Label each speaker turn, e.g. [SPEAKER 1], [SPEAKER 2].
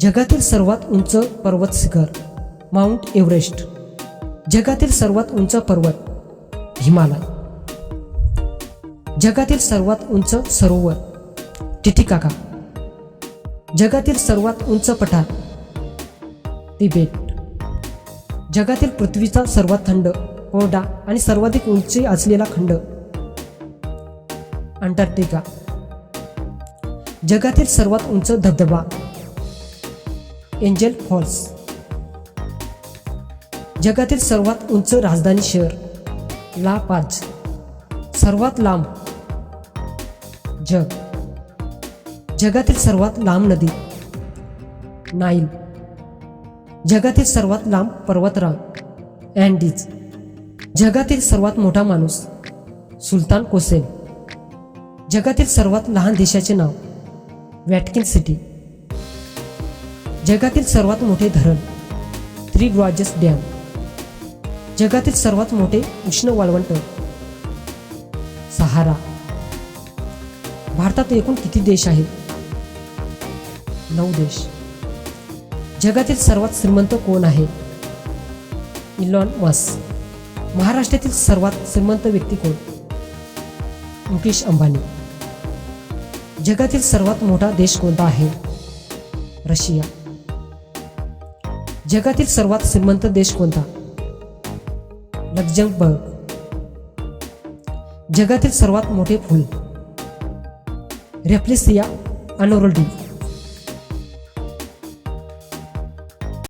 [SPEAKER 1] जगातील सर्वात उंच पर्वत शिखर माउंट एव्हरेस्ट जगातील सर्वात उंच पर्वत हिमालय. जगातील सर्वात उंच सरोवर टिटिकाका जगातील सर्वात उंच पठार तिबेट जगातील पृथ्वीचा सर्वात थंड कोरडा आणि सर्वाधिक उंची असलेला खंड अंटार्क्टिका जगातील सर्वात उंच धबधबा एंजल फॉल्स जगातील सर्वात उंच राजधानी शहर ला पाच. सर्वात लांब जग. जगातील सर्वात लांब नदी नाईल. जगातील सर्वात लांब पर्वतरांग अँडीज. जगातील सर्वात मोठा माणूस सुलतान कोसेन. जगातील सर्वात लहान देशाचे नाव वॅटकिन सिटी. जगातील सर्वात मोठे धरण थ्री ग्रॉजेस डॅम. जगातील सर्वात मोठे उष्ण वाळवंट सहारा. भारतात एकूण किती देश आहेत? नऊ देश. जगातील सर्वात श्रीमंत कोण आहे? इलॉन मस महाराष्ट्रातील सर्वात श्रीमंत व्यक्ती कोण? मुकेश अंबानी. जगातील सर्वात मोठा देश कोणता आहे? रशिया. जगातील सर्वात श्रीमंत देश कोणता? लक्झमबर्ग. जगातील सर्वात मोठे फूल. रेफ्लिसिया अनोरोल्डी